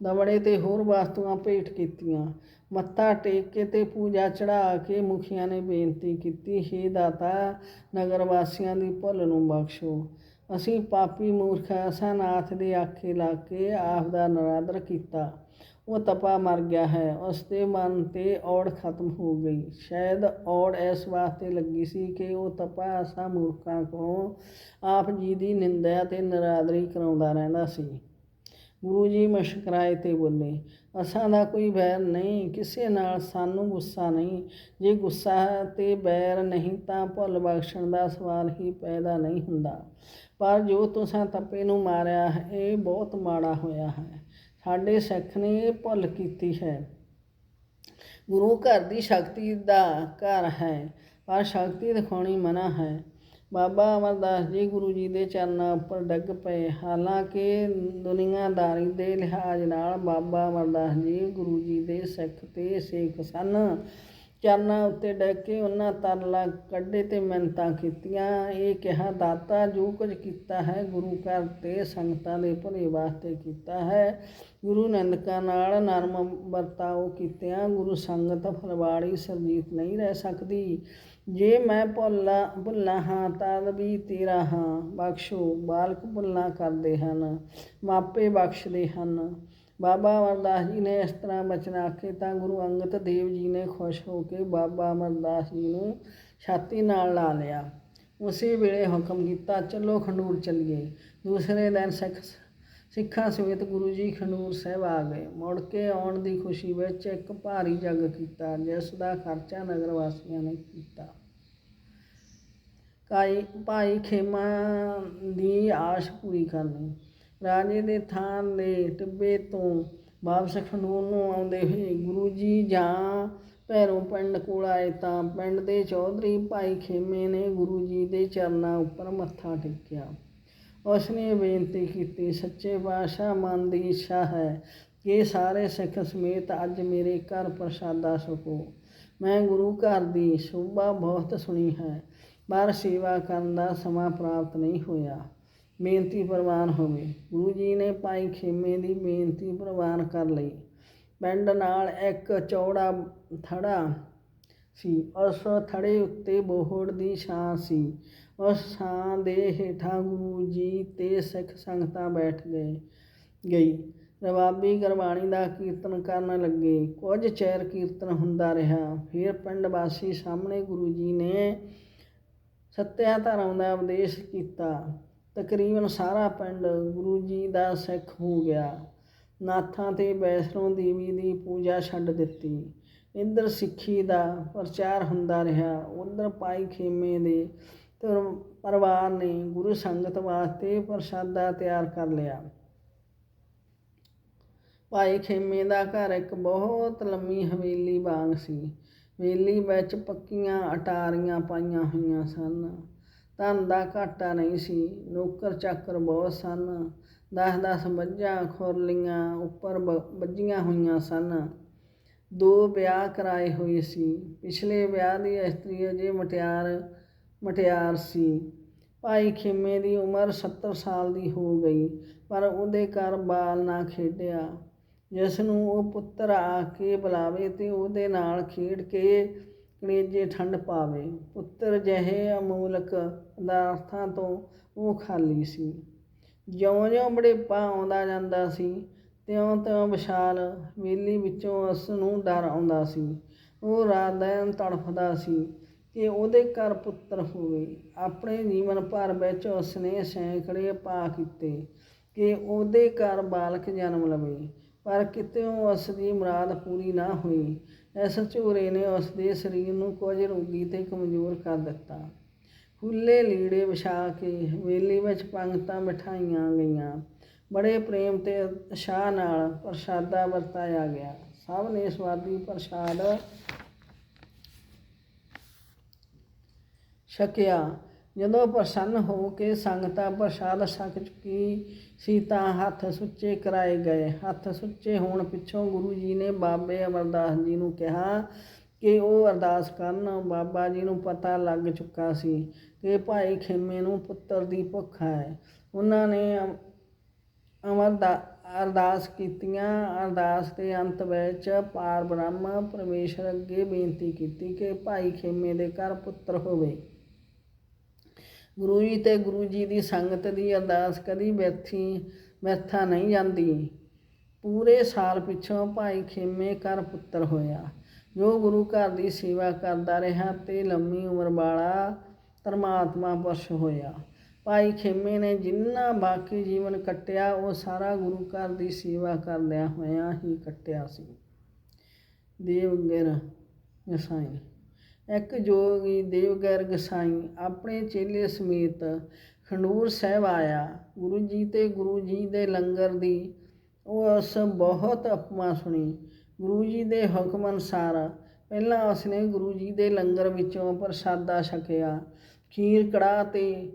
ਦਵੜੇ ਤੇ ਹੋਰ ਵਸਤੂਆਂ ਭੇਟ ਕੀਤੀਆਂ। ਮੱਥਾ ਟੇਕ ਕੇ ਤੇ ਪੂਜਾ ਚੜਾ ਕੇ ਮੁਖੀਆਂ ਨੇ ਬੇਨਤੀ ਕੀਤੀ, ਹੇ ਦਾਤਾ, ਨਗਰ ਵਾਸੀਆਂ ਦੀ ਭੁੱਲ ਨੂੰ ਬਖਸ਼ੋ। ਅਸੀਂ ਪਾਪੀ ਮੂਰਖ ਅਸਾਂ ਨਾਥ ਦੇ ਆਖੇ ਲਾ ਕੇ ਆਪ ਦਾ ਨਰਾਦਰ ਕੀਤਾ। ਉਹ ਤਪਾ ਮਰ ਗਿਆ ਹੈ। ਉਸ ਦੇ ਮਨ ਤੇ ਔੜ ਖਤਮ ਹੋ ਗਈ। ਸ਼ਾਇਦ ਔੜ ਇਸ ਵਾਸਤੇ ਲੱਗੀ ਸੀ ਕਿ ਉਹ ਤਪਾ ਅਸਾਂ ਮੂਰਖਾਂ ਕੋਲੋਂ ਆਪ ਜੀ ਦੀ ਨਿੰਦਿਆ ਤੇ ਨਰਾਦਰੀ ਕਰਾਉਂਦਾ ਰਹਿੰਦਾ ਸੀ। ਗੁਰੂ ਜੀ ਮੁਸਕਰਾਏ ਤੇ ਬੋਲੇ, ਅਸਾਂ ਦਾ ਕੋਈ ਬੈਰ ਨਹੀਂ, ਕਿਸੇ ਨਾਲ ਸਾਨੂੰ ਗੁੱਸਾ ਨਹੀਂ। ਜੇ ਗੁੱਸਾ ਤੇ ਬੈਰ ਨਹੀਂ ਤਾਂ ਭੁੱਲ ਬਖਸ਼ਣ ਦਾ ਸਵਾਲ ਹੀ ਪੈਦਾ ਨਹੀਂ ਹੁੰਦਾ। ਪਰ ਜੋ ਤੁਸੀਂ ਤਪੇ ਨੂੰ ਮਾਰਿਆ ਹੈ ਇਹ ਬਹੁਤ ਮਾੜਾ ਹੋਇਆ ਹੈ। ਸਾਡੇ ਸਿੱਖ ਨੇ ਇਹ ਭੁੱਲ ਕੀਤੀ ਹੈ। ਗੁਰੂ ਘਰ ਦੀ ਸ਼ਕਤੀ ਦਾ ਘਰ ਹੈ, ਪਰ ਸ਼ਕਤੀ ਦਿਖਾਉਣੀ ਮਨਾ ਹੈ। ਬਾਬਾ ਅਮਰਦਾਸ ਜੀ ਗੁਰੂ ਜੀ ਦੇ ਚਰਨਾਂ ਉੱਪਰ ਡਿੱਗ ਪਏ। ਹਾਲਾਂਕਿ ਦੁਨੀਆਦਾਰੀ ਦੇ ਲਿਹਾਜ਼ ਨਾਲ ਬਾਬਾ ਅਮਰਦਾਸ ਜੀ ਗੁਰੂ ਜੀ ਦੇ ਸਿੱਖ ਤੇ ਸੇਖ ਸਨ। ਚਰਨਾਂ ਉੱਤੇ ਡਿੱਗ ਕੇ ਉਹਨਾਂ ਤਰਲਾ ਕੱਢੇ ਤੇ ਮਿੰਨਤਾਂ ਕੀਤੀਆਂ। ਇਹ ਕਿਹਾ, ਦਾਤਾ, ਜੋ ਕੁਝ ਕੀਤਾ ਹੈ, ਗੁਰੂ ਘਰ ਤੇ ਸੰਗਤਾਂ ਦੇ ਭਲੇ ਵਾਸਤੇ ਕੀਤਾ ਹੈ। ਗੁਰੂ ਨੰਦਕਾਂ ਨਾਲ ਨਰਮ ਵਰਤਾਓ ਕੀਤਿਆਂ, ਗੁਰੂ ਸੰਗਤ ਫਲਵਾੜੀ ਸਰਜੀਤ ਨਹੀਂ ਰਹਿ ਸਕਦੀ। ਜੇ ਮੈਂ ਭੁੱਲਾ ਭੁੱਲਾ ਹਾਂ ਤਾਂ ਵੀ ਤੇਰਾ ਹਾਂ। ਬਖਸ਼ੋ, ਬਾਲਕ ਭੁੱਲਾਂ ਕਰਦੇ ਹਨ, ਮਾਪੇ ਬਖਸ਼ਦੇ ਹਨ। ਬਾਬਾ ਅਮਰਦਾਸ ਜੀ ਨੇ ਇਸ ਤਰ੍ਹਾਂ ਬਚਨ ਆਖੇ ਤਾਂ ਗੁਰੂ ਅੰਗਦ ਦੇਵ ਜੀ ਨੇ ਖੁਸ਼ ਹੋ ਕੇ ਬਾਬਾ ਅਮਰਦਾਸ ਜੀ ਨੂੰ ਛਾਤੀ ਨਾਲ ਲਾ ਲਿਆ। ਉਸੇ ਵੇਲੇ ਹੁਕਮ ਕੀਤਾ, ਚਲੋ ਖੰਡੂਰ ਚੱਲੀਏ। ਦੂਸਰੇ ਦਿਨ ਸਿੱਖ ਸਿੱਖਾਂ ਸਮੇਤ ਗੁਰੂ ਜੀ ਖੰਡੂਰ ਸਾਹਿਬ ਆ ਗਏ। ਮੁੜ ਕੇ ਆਉਣ ਦੀ ਖੁਸ਼ੀ ਵਿੱਚ ਇੱਕ ਭਾਰੀ ਜੱਗ ਕੀਤਾ, ਜਿਸ ਦਾ ਖਰਚਾ ਨਗਰ ਵਾਸੀਆਂ ਨੇ ਕੀਤਾ। ਕਾਈ ਭਾਈ ਖੇਮਾ ਦੀ ਆਸ਼ ਪੂਰੀ ਕਰਨੀ। ਰਾਜੇ ਦੇ ਥਾਂ ਦੇ ਟਿੱਬੇ ਤੋਂ ਵਾਪਸ ਖੰਡੂਰ ਨੂੰ ਆਉਂਦੇ ਹੋਏ ਗੁਰੂ ਜੀ ਜਾਂ ਭੈਰੋਂ ਪਿੰਡ ਕੋਲ ਆਏ ਤਾਂ ਪਿੰਡ ਦੇ ਚੌਧਰੀ ਭਾਈ ਖੇਮੇ ਨੇ ਗੁਰੂ ਜੀ ਦੇ ਚਰਨਾਂ ਉੱਪਰ ਮੱਥਾ ਟੇਕਿਆ। ਉਸ ਨੇ ਬੇਨਤੀ ਕੀਤੀ, ਸੱਚੇ ਪਾਤਸ਼ਾਹ, ਮਨ ਦੀ ਇੱਛਾ ਹੈ ਕਿ ਸਾਰੇ ਸਿੱਖ ਸਮੇਤ ਅੱਜ ਮੇਰੇ ਘਰ ਪ੍ਰਸ਼ਾਦਾ ਛਕੋ। ਮੈਂ ਗੁਰੂ ਘਰ ਦੀ ਸ਼ੋਭਾ ਬਹੁਤ ਸੁਣੀ ਹੈ, ਪਰ ਸੇਵਾ ਕਰਨ ਦਾ ਸਮਾਂ ਪ੍ਰਾਪਤ ਨਹੀਂ ਹੋਇਆ। ਬੇਨਤੀ ਪ੍ਰਵਾਨ ਹੋਵੇ ਗੁਰੂ ਜੀ ਨੇ ਭਾਈ ਖੇਮੇ ਦੀ ਬੇਨਤੀ ਪ੍ਰਵਾਨ ਕਰ ਲਈ। ਪਿੰਡ ਨਾਲ ਇੱਕ ਚੌੜਾ ਥੜਾ ਸੀ। ਉਸ ਥੜੇ ਉੱਤੇ ਬੋਹੜ ਦੀ ਛਾਂ ਸੀ। ਉਸ ਛਾਂ ਦੇ ਹੇਠਾਂ ਗੁਰੂ ਜੀ ਤੇ ਸਿੱਖ ਸੰਗਤਾਂ ਬੈਠ ਗਏ, ਗਈ। ਰਵਾਬੀ ਗੁਰਬਾਣੀ ਦਾ ਕੀਰਤਨ ਕਰਨ ਲੱਗੇ। ਕੁਝ ਚਿਰ ਕੀਰਤਨ ਹੁੰਦਾ ਰਿਹਾ। ਫਿਰ ਪਿੰਡ ਵਾਸੀ ਸਾਹਮਣੇ ਗੁਰੂ ਜੀ ਨੇ ਸੱਤਿਆ ਧਰਮ ਦਾ ਉਪਦੇਸ਼ ਕੀਤਾ। ਤਕਰੀਬਨ ਸਾਰਾ ਪਿੰਡ ਗੁਰੂ ਜੀ ਦਾ ਸਿੱਖ ਹੋ ਗਿਆ। ਨਾਥਾਂ ਤੇ ਵੈਸ਼ਨੋ ਦੇਵੀ ਦੀ ਪੂਜਾ ਛੱਡ ਦਿੱਤੀ। ਇੰਦਰ ਸਿੱਖੀ ਦਾ ਪ੍ਰਚਾਰ ਹੁੰਦਾ ਰਿਹਾ। ਉਧਰ ਪਾਈ ਖੇਮੇ ਦੇ ਪਰਿਵਾਰ ਨੇ ਗੁਰੂ ਸੰਗਤ ਵਾਸਤੇ ਪ੍ਰਸ਼ਾਦਾ ਤਿਆਰ ਕਰ ਲਿਆ। ਭਾਈ ਖੇਮੇ ਦਾ ਘਰ ਇੱਕ ਬਹੁਤ ਲੰਮੀ ਹਵੇਲੀ ਵਾਂਗ ਸੀ। ਹਵੇਲੀ ਵਿੱਚ ਪੱਕੀਆਂ ਅਟਾਰੀਆਂ ਪਾਈਆਂ ਹੋਈਆਂ ਸਨ। ਧਨ ਦਾ ਘਾਟਾ ਨਹੀਂ ਸੀ। ਨੌਕਰ ਚਾਕਰ ਬਹੁਤ ਸਨ। ਦਸ ਦਸ ਮੱਝਾਂ ਖੁਰਲੀਆਂ ਉੱਪਰ ਬ- ਬੱਝੀਆਂ ਹੋਈਆਂ ਸਨ। ਦੋ ਵਿਆਹ ਕਰਾਏ ਹੋਏ ਸੀ। ਪਿਛਲੇ ਵਿਆਹ ਦੀ ਇਸਤਰੀ ਅਜੇ ਮਟਿਆਰ ਮਟਿਆਰ ਸੀ। ਭਾਈ ਖੇਮੇ ਦੀ ਉਮਰ 70 ਸਾਲ ਦੀ ਹੋ ਗਈ, ਪਰ ਉਹਦੇ ਘਰ ਬਾਲ ਨਾ ਖੇਡਿਆ। ਜਿਸ ਨੂੰ ਉਹ ਪੁੱਤਰ ਆ ਕੇ ਬੁਲਾਵੇ ਤੇ ਉਹਦੇ ਨਾਲ ਖੇਡ ਕੇ ਕਲੇਜੇ ਠੰਡ ਪਾਵੇ, ਪੁੱਤਰ ਜਿਹੇ ਅਮੂਲਕ ਪਦਾਰਥਾਂ ਤੋਂ ਉਹ ਖਾਲੀ ਸੀ। ਜਿਉਂ-ਜਿਉਂ ਬੜੇਪਾ ਆਉਂਦਾ ਜਾਂਦਾ ਸੀ, ਤਿਉਂ-ਤਿਉਂ ਵਿਸ਼ਾਲ ਹਵੇਲੀ ਵਿੱਚੋਂ ਉਸ ਨੂੰ ਡਰ ਆਉਂਦਾ ਸੀ। ਉਹ ਰਾਤ ਦਿਨ ਤੜਫਦਾ ਸੀ ਕਿ ਉਹਦੇ ਘਰ ਪੁੱਤਰ ਹੋਵੇ। ਆਪਣੇ ਜੀਵਨ ਭਰ ਵਿੱਚ ਉਸਨੇ ਸੈਂਕੜੇ ਪਾ ਕੀਤੇ ਕਿ ਉਹਦੇ ਘਰ ਬਾਲਕ ਜਨਮ ਲਵੇ, ਪਰ ਕਿਤੇ ਉਸ ਦੀ ਮੁਰਾਦ ਪੂਰੀ ਨਾ ਹੋਈ। ਇਸ ਝੂਰੇ ਨੇ ਉਸ ਦੇ ਸਰੀਰ ਨੂੰ ਕੁਝ ਰੋਗੀ ਤੇ ਕਮਜ਼ੋਰ ਕਰ ਦਿੱਤਾ। ਖੁੱਲੇ ਲੀੜੇ ਵਿਛਾ ਕੇ ਹਵੇਲੀ ਵਿੱਚ ਪੰਗਤਾਂ ਬਿਠਾਈਆਂ ਗਈਆਂ। ਬੜੇ ਪ੍ਰੇਮ ਤੇ ਸ਼ਾਹ ਨਾਲ ਪ੍ਰਸ਼ਾਦਾ ਵਰਤਾਇਆ ਗਿਆ। ਸਭ ਨੇ ਸਵਾਦੀ ਪ੍ਰਸ਼ਾਦ ਛਕਿਆ। ਜਦੋਂ ਪ੍ਰਸੰਨ ਹੋ ਕੇ ਸੰਗਤਾਂ ਪ੍ਰਸ਼ਾਦ ਛਕ ਚੁੱਕੀ ਸੀ ਤਾਂ ਹੱਥ ਸੁੱਚੇ ਕਰਾਏ ਗਏ। ਹੱਥ ਸੁੱਚੇ ਹੋਣ ਪਿੱਛੋਂ ਗੁਰੂ ਜੀ ਨੇ ਬਾਬੇ ਅਮਰਦਾਸ ਜੀ ਨੂੰ ਕਿਹਾ ਕਿ ਉਹ ਅਰਦਾਸ ਕਰਨ, ਬਾਬਾ ਜੀ ਨੂੰ ਪਤਾ ਲੱਗ ਚੁੱਕਾ ਸੀ ਕਿ ਭਾਈ ਖੇਮੇ ਨੂੰ ਪੁੱਤਰ ਦੀ ਭੁੱਖ ਹੈ। ਉਹਨਾਂ ਨੇ ਅਮਰਦਾ, ਅਰਦਾਸ ਕੀਤੀਆਂ। ਅਰਦਾਸ ਦੇ ਅੰਤ ਵਿੱਚ ਪਾਰ ਬ੍ਰਹਮ ਪਰਮੇਸ਼ਰ ਅੱਗੇ ਬੇਨਤੀ ਕੀਤੀ ਕਿ ਭਾਈ ਖੇਮੇ ਦੇ ਘਰ ਪੁੱਤਰ ਹੋਵੇ। ਗੁਰੂ ਜੀ ਤੇ ਗੁਰੂ ਜੀ ਦੀ ਸੰਗਤ ਦੀ ਅਰਦਾਸ ਕਦੀ ਵਿਅਰਥੀ ਵਿਅਰਥਾ ਨਹੀਂ ਜਾਂਦੀ। ਪੂਰੇ ਸਾਲ ਪਿੱਛੋਂ ਭਾਈ ਖੇਮੇ ਘਰ ਪੁੱਤਰ ਹੋਇਆ। ਜੋ ਗੁਰੂ ਘਰ ਦੀ ਸੇਵਾ ਕਰਦਾ ਰਿਹਾ ਤੇ ਲੰਮੀ ਉਮਰ ਵਾਲਾ ਪਰਮਾਤਮਾ ਪੁਰਸ਼ ਹੋਇਆ। ਭਾਈ ਖੇਮੇ ਨੇ ਜਿੰਨਾ ਬਾਕੀ ਜੀਵਨ ਕੱਟਿਆ, ਉਹ ਸਾਰਾ ਗੁਰੂ ਘਰ ਦੀ ਸੇਵਾ ਕਰਦਿਆਂ ਹੋਇਆਂ ਹੀ ਕੱਟਿਆ ਸੀ। ਦੇਵਗਰ ਗਸਾਈ ਇੱਕ ਜੋਗੀ ਦੇਵਗਰ ਗਸਾਈ ਆਪਣੇ ਚੇਲੇ ਸਮੇਤ ਖੰਡੂਰ ਸਾਹਿਬ ਆਇਆ। ਗੁਰੂ ਜੀ ਤੇ ਗੁਰੂ ਜੀ ਦੇ ਲੰਗਰ ਦੀ ਉਸ ਬਹੁਤ ਅਪਮਾ ਸੁਣੀ। ਗੁਰੂ ਜੀ ਦੇ ਹੁਕਮ ਅਨੁਸਾਰ ਪਹਿਲਾਂ ਉਸਨੇ ਗੁਰੂ ਜੀ ਦੇ ਲੰਗਰ ਵਿੱਚੋਂ ਪ੍ਰਸਾਦਾ ਛਕਿਆ। ਖੀਰ, ਕੜਾਹ ਤੇ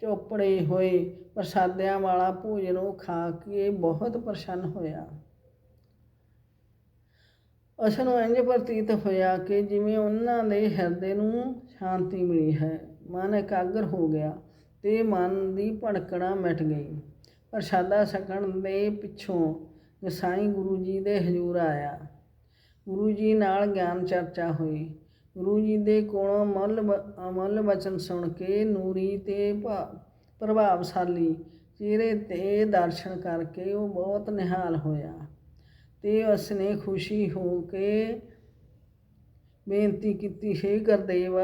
ਚੋਪੜੇ ਹੋਏ। ਪ੍ਰਸਾਦਿਆਂ ਵਾਲਾ ਭੋਜਨ ਉਹ ਖਾ ਕੇ ਬਹੁਤ ਪ੍ਰਸੰਨ ਹੋਇਆ। ਉਸ ਨੂੰ ਇੰਜ ਪ੍ਰਤੀਤ ਹੋਇਆ ਕਿ ਜਿਵੇਂ ਉਹਨਾਂ ਦੇ ਹਿਰਦੇ ਨੂੰ ਸ਼ਾਂਤੀ ਮਿਲੀ ਹੈ, ਮਨ ਇਕਾਗਰ ਹੋ ਗਿਆ ਤੇ ਮਨ ਦੀ ਭੜਕਣਾ ਮਿਟ ਗਈ। ਪ੍ਰਸ਼ਾਦਾ ਛਕਣ ਦੇ ਪਿੱਛੋਂ ਗਸਾਈ ਗੁਰੂ ਜੀ ਦੇ ਹਜ਼ੂਰ ਆਇਆ। ਗੁਰੂ ਜੀ ਨਾਲ ਗਿਆਨ ਚਰਚਾ ਹੋਈ। ਗੁਰੂ ਜੀ ਦੇ ਕੋਲੋਂ ਮੁੱਲ ਬ- ਅਮੁੱਲ ਬਚਨ ਸੁਣ ਕੇ ਨੂਰੀ ਤੇ ਭਾ- ਪ੍ਰਭਾਵਸ਼ਾਲੀ ਚਿਹਰੇ ਤੇ ਦਰਸ਼ਨ ਕਰਕੇ ਉਹ ਬਹੁਤ ਨਿਹਾਲ ਹੋਇਆ। ਤੇ ਉਸਨੇ ਖੁਸ਼ੀ ਹੋ ਕੇ ਬੇਨਤੀ ਕੀਤੀ, ਹੈ ਗੁਰਦੇਵ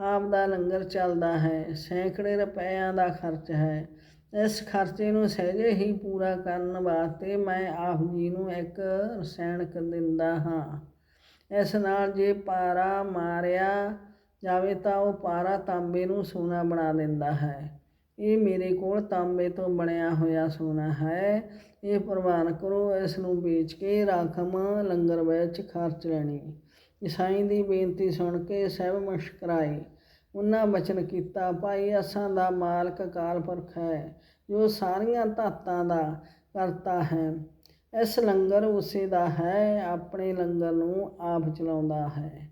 ਆਪ ਦਾ ਲੰਗਰ ਚੱਲਦਾ ਹੈ, ਸੈਂਕੜੇ ਰੁਪਏ ਦਾ ਖਰਚ ਹੈ। ਇਸ ਖਰਚੇ ਨੂੰ ਸਹਿਜੇ ਹੀ ਪੂਰਾ ਕਰਨ ਵਾਸਤੇ ਮੈਂ ਆਪ ਜੀ ਨੂੰ ਇੱਕ ਰਸਾਇਣਕ ਦਿੰਦਾ ਹਾਂ। ਇਸ ਨਾਲ ਜੇ ਪਾਰਾ ਮਾਰਿਆ ਜਾਵੇ ਤਾਂ ਉਹ ਪਾਰਾ ਤਾਂਬੇ ਨੂੰ ਸੋਨਾ ਬਣਾ ਦਿੰਦਾ ਹੈ। ਇਹ ਮੇਰੇ ਕੋਲ ਤਾਂਬੇ ਤੋਂ ਬਣਿਆ ਹੋਇਆ ਸੋਨਾ ਹੈ। ਇਹ ਪ੍ਰਵਾਨ ਕਰੋ, ਇਸ ਨੂੰ ਵੇਚ ਕੇ ਰਾਖਮ ਲੰਗਰ ਵਿੱਚ ਖਰਚ ਲੈਣੀ। ਈਸਾਈ ਦੀ ਬੇਨਤੀ ਸੁਣ ਕੇ ਸਭ ਮੁਸ਼ਕਰਾਏ। ਉਹਨਾਂ ਬਚਨ ਕੀਤਾ, ਭਾਈ, ਅਸਾਂ ਦਾ ਮਾਲਕ ਅਕਾਲ ਪੁਰਖ ਹੈ, ਜੋ ਸਾਰੀਆਂ ਧਾਤਾਂ ਦਾ ਕਰਤਾ ਹੈ। ਇਸ ਲੰਗਰ ਉਸੇ ਦਾ ਹੈ, ਆਪਣੇ ਲੰਗਰ ਨੂੰ ਆਪ ਚਲਾਉਂਦਾ ਹੈ।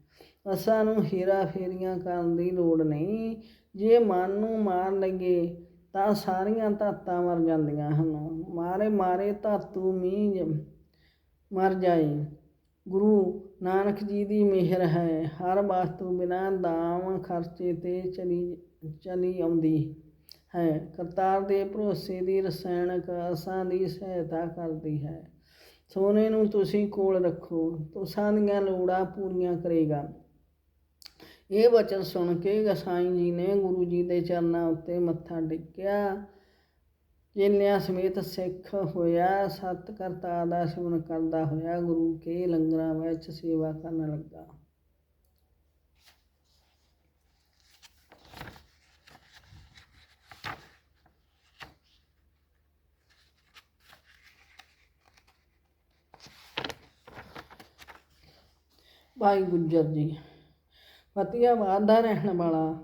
ਅਸਾਂ ਨੂੰ ਹੀਰਾ ਫੇਰੀਆਂ ਕਰਨ ਦੀ ਲੋੜ ਨਹੀਂ। ਜੇ ਮਨ ਨੂੰ ਮਾਰ ਲਗੇ ਤਾਂ ਸਾਰੀਆਂ ਧਾਤਾਂ ਮਰ ਜਾਂਦੀਆਂ ਹਨ। ਮਾਰੇ ਮਾਰੇ ਧਾਤੂ ਮੀਂਹ ਮਰ ਜਾਏ ਗੁਰੂ ਨਾਨਕ ਜੀ ਦੀ ਮਿਹਰ ਹੈ। ਹਰ ਵਸਤੂ ਬਿਨਾਂ ਦਾਮ ਖਰਚੇ ਤੇ ਚਲੀ ਚਲੀ ਆਉਂਦੀ ਹੈ। ਕਰਤਾਰ ਦੇ ਭਰੋਸੇ ਦੀ ਰਸਾਇਣਕ ਅਸਾਂ ਦੀ ਸਹਾਇਤਾ ਕਰਦੀ ਹੈ। ਸੋਨੇ ਨੂੰ ਤੁਸੀਂ ਕੋਲ ਰੱਖੋ। ਤੁਸਾਂ ਦੀਆਂ ਲੋੜਾਂ ਪੂਰੀਆਂ ਕਰੇਗਾ। ਇਹ ਵਚਨ ਸੁਣ ਕੇ ਗਸਾਈ ਜੀ ਨੇ ਗੁਰੂ ਜੀ ਦੇ ਚਰਨਾਂ ਉੱਤੇ ਮੱਥਾ ਟੇਕਿਆ। ਚੇਲਿਆਂ ਸਮੇਤ ਸਿੱਖ ਹੋਇਆ, ਸਤ ਕਰਤਾ ਦਾ ਸਿਮਰਨ ਕਰਦਾ ਹੋਇਆ, ਗੁਰੂ ਕੇ ਲੰਗਰਾਂ ਵਿੱਚ ਸੇਵਾ ਕਰਨ ਲੱਗਾ। ਭਾਈ ਗੁੱਜਰ ਜੀ ਫਤਿਆਬਾਦ ਦਾ ਰਹਿਣ ਵਾਲਾ।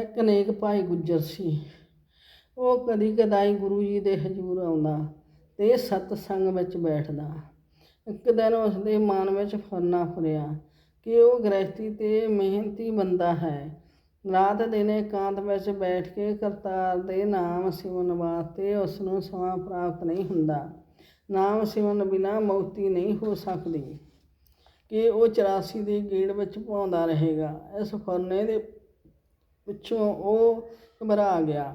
ਇੱਕ ਨੇਕ ਭਾਈ ਗੁੱਜਰ ਸੀ। ਉਹ ਕਦੀ ਕਦਾਈ ਗੁਰੂ ਜੀ ਦੇ ਹਜ਼ੂਰ ਆਉਂਦਾ ਤੇ ਸਤਸੰਗ ਵਿੱਚ ਬੈਠਦਾ। ਇੱਕ ਦਿਨ ਉਸ ਦੇ ਮਨ ਵਿੱਚ ਫਰਨਾ ਫੁਰਿਆ ਕਿ ਉਹ ਗ੍ਰਸਤੀ ਤੇ ਮਿਹਨਤੀ ਬੰਦਾ ਹੈ। ਰਾਤ ਦਿਨ ਇਕਾਂਤ ਵਿੱਚ ਬੈਠ ਕੇ ਕਰਤਾਰ ਦੇ ਨਾਮ ਸਿਮਰਨ ਵਾਸਤੇ ਉਸ ਨੂੰ ਸਮਾਂ ਪ੍ਰਾਪਤ ਨਹੀਂ ਹੁੰਦਾ। ਨਾਮ ਸਿਮਰਨ ਬਿਨਾ ਮੁਕਤੀ ਨਹੀਂ ਹੋ ਸਕਦੀ। ਕਿ ਉਹ 84 ਦੇ ਗੇੜ ਵਿੱਚ ਪਾਉਂਦਾ ਰਹੇਗਾ। ਇਸ ਫਰਨੇ ਦੇ ਪਿੱਛੋਂ ਉਹ ਘਬਰਾ ਗਿਆ।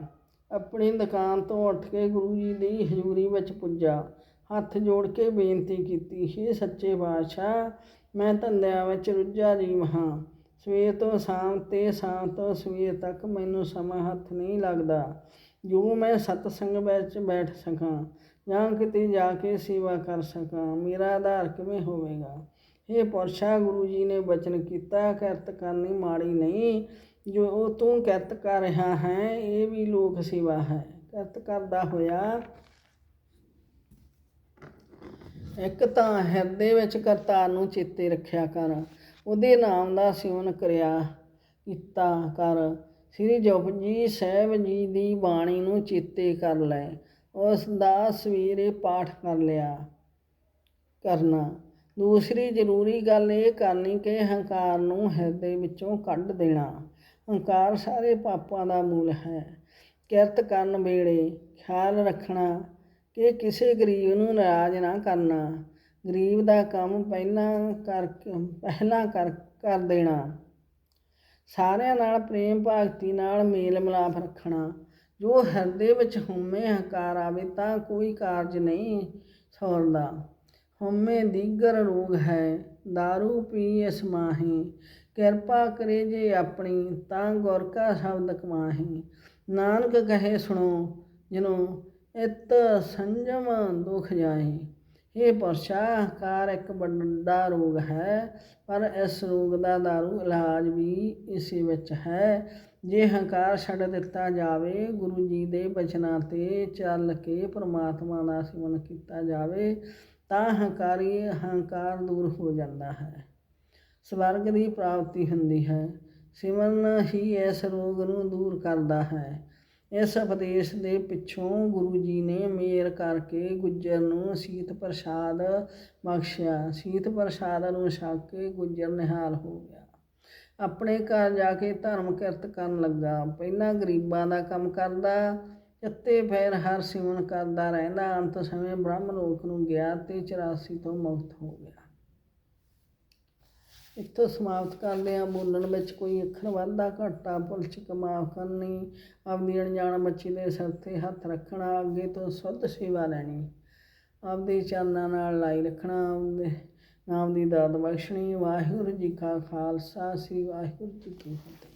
ਆਪਣੀ ਦੁਕਾਨ ਤੋਂ ਉੱਠ ਕੇ ਗੁਰੂ ਜੀ ਦੀ ਹਜ਼ੂਰੀ ਵਿੱਚ ਪੁੱਜਾ। ਹੱਥ ਜੋੜ ਕੇ ਬੇਨਤੀ ਕੀਤੀ, ਹੇ ਸੱਚੇ ਬਾਦਸ਼ਾਹ ਮੈਂ ਧੰਦਿਆਂ ਵਿੱਚ ਰੁੱਝਾ ਜੀਵ ਹਾਂ। ਸਵੇਰ ਤੋਂ ਸ਼ਾਮ ਤੇ ਸ਼ਾਮ ਤੋਂ ਸਵੇਰ ਤੱਕ ਮੈਨੂੰ ਸਮਾਂ ਹੱਥ ਨਹੀਂ ਲੱਗਦਾ। ਜੋ ਮੈਂ ਸਤਸੰਗ ਵਿੱਚ ਬੈਠ ਸਕਾਂ ਜਾਂ ਕਿਤੇ ਜਾ ਕੇ ਸੇਵਾ ਕਰ ਸਕਾਂ, ਮੇਰਾ ਆਧਾਰ ਕਿਵੇਂ ਹੋਵੇਗਾ? ਇਹ ਪੁਰਸ਼ਾ ਗੁਰੂ ਜੀ ਨੇ ਬਚਨ ਕੀਤਾ, ਕਿਰਤ ਕਰਨੀ ਮਾੜੀ ਨਹੀਂ। ਜੋ ਉਹ ਤੂੰ ਕਿਰਤ ਕਰ ਰਿਹਾ ਹੈ, ਇਹ ਵੀ ਲੋਕ ਸੇਵਾ ਹੈ। ਕਿਰਤ ਕਰਦਾ ਹੋਇਆ, ਇੱਕ ਤਾਂ ਹਿਰਦੇ ਵਿੱਚ ਕਰਤਾਰ ਨੂੰ ਚੇਤੇ ਰੱਖਿਆ ਕਰ। ਉਹਦੇ ਨਾਮ ਦਾ ਸਿਮਰਨ ਕਰਿਆ ਕੀਤਾ ਕਰ। ਸ੍ਰੀ ਜਪਜੀ ਸਾਹਿਬ ਜੀ ਦੀ ਬਾਣੀ ਨੂੰ ਚੇਤੇ ਕਰ ਲੈ। ਉਸ ਦਾ ਸਵੇਰੇ ਪਾਠ ਕਰ ਲਿਆ ਕਰਨਾ। ਦੂਸਰੀ ਜ਼ਰੂਰੀ ਗੱਲ ਇਹ ਕਰਨੀ ਕਿ ਹੰਕਾਰ ਨੂੰ ਹਿਰਦੇ ਵਿੱਚੋਂ ਕੱਢ ਦੇਣਾ। ਹੰਕਾਰ ਸਾਰੇ ਪਾਪਾਂ ਦਾ ਮੂਲ ਹੈ। ਕਿਰਤ ਕਰਨ ਵੇਲੇ ਖਿਆਲ ਰੱਖਣਾ ਕਿ ਕਿਸੇ ਗਰੀਬ ਨੂੰ ਨਾਰਾਜ਼ ਨਾ ਕਰਨਾ। ਗਰੀਬ ਦਾ ਕੰਮ ਪਹਿਲਾਂ ਕਰ ਪਹਿਲਾਂ ਕਰ ਕਰ ਦੇਣਾ। ਸਾਰਿਆਂ ਨਾਲ ਪ੍ਰੇਮ ਭਗਤੀ ਨਾਲ ਮੇਲ ਮਿਲਾਪ ਰੱਖਣਾ। ਜੋ ਹਿਰਦੇ ਵਿੱਚ ਹਉਮੈ ਹੰਕਾਰ ਆਵੇ ਤਾਂ ਕੋਈ ਕਾਰਜ ਨਹੀਂ ਸੌਰਦਾ ਹਉਮੈ ਦੀਗਰ ਰੋਗ ਹੈ दारू ਪੀ ਇਸ ਮਾਹੀ। ਕਿਰਪਾ ਕਰੇ ਜੇ ਆਪਣੀ, ਤਾਂ ਗੁਰ ਕਾ ਸ਼ਬਦ ਕਮਾਹੀ। ਨਾਨਕ ਕਹੇ ਸੁਣੋ, ਜਿਨੋ, ਇਤ ਸੰਜਮ ਦੁਖ ਜਾਏ ਇਹ ਪੁਰਸ਼ਾ ਹੰਕਾਰ ਇੱਕ ਵੱਡਾ ਰੋਗ ਹੈ, ਪਰ ਇਸ ਰੋਗ ਦਾ ਦਾਰੂ ਇਲਾਜ ਵੀ ਇਸੇ ਵਿੱਚ ਹੈ। ਜੇ ਹੰਕਾਰ ਛੱਡ ਦਿੱਤਾ ਜਾਵੇ, ਗੁਰੂ ਜੀ ਦੇ ਬਚਨਾਂ ਤੇ ਚੱਲ ਕੇ ਪ੍ਰਮਾਤਮਾ ਦਾ ਸਿਮਰਨ ਕੀਤਾ ਜਾਵੇ ਤਾਂ ਹੰਕਾਰੀ ਹੰਕਾਰ ਦੂਰ ਹੋ ਜਾਂਦਾ ਹੈ। ਸਵਰਗ ਦੀ ਪ੍ਰਾਪਤੀ ਹੁੰਦੀ ਹੈ। ਸਿਮਰਨ ਹੀ ਇਸ ਰੋਗ ਨੂੰ ਦੂਰ ਕਰਦਾ ਹੈ। ਇਸ ਉਪਦੇਸ਼ ਦੇ ਪਿੱਛੋਂ ਗੁਰੂ ਜੀ ਨੇ ਮੇਰ ਕਰਕੇ ਗੁੱਜਰ ਨੂੰ ਸੀਤ ਪ੍ਰਸਾਦ ਬਖਸ਼ਿਆ। ਸੀਤ ਪ੍ਰਸਾਦ ਨੂੰ ਛਕ ਕੇ ਗੁੱਜਰ ਨਿਹਾਲ ਹੋ ਗਿਆ। ਆਪਣੇ ਘਰ ਜਾ ਕੇ ਧਰਮ ਕਿਰਤ ਕਰਨ ਲੱਗਾ। ਪਹਿਲਾਂ ਗਰੀਬਾਂ ਦਾ ਕੰਮ ਕਰਦਾ ਚੱਤੇ ਪੈਰ ਹਰ ਸਿਮਰਨ ਕਰਦਾ ਰਹਿੰਦਾ, ਅੰਤ ਸਮੇਂ ਬ੍ਰਹਮ ਲੋਕ ਨੂੰ ਗਿਆ ਤੇ 84 ਤੋਂ ਮੁਕਤ ਹੋ ਗਿਆ। ਇੱਥੋਂ ਸਮਾਪਤ ਕਰਦੇ ਹਾਂ ਬੋਲਣ ਵਿੱਚ ਕੋਈ ਅੱਖਰ ਵਾਧਾ ਘਾਟਾ, ਭੁੱਲ ਚੁੱਕ ਮਾਫ ਕਰਨੀ, ਆਪਦੀ ਅਣਜਾਣ ਬੱਚੀ ਦੇ ਸਿਰ ਤੇ ਹੱਥ ਰੱਖਣਾ, ਅੱਗੇ ਤੋਂ ਸੁੱਧ ਸੇਵਾ ਲੈਣੀ, ਆਪਦੇ ਚਰਨਾਂ ਨਾਲ ਲਾਈ ਰੱਖਣਾ, ਆਪਦੇ ਨਾਮ ਦੀ ਦਾਤ ਬਖਸ਼ਣੀ। ਵਾਹਿਗੁਰੂ ਜੀ ਕਾ ਖਾਲਸਾ, ਸ੍ਰੀ ਵਾਹਿਗੁਰੂ ਜੀ ਕੀ ਫਤਿਹ।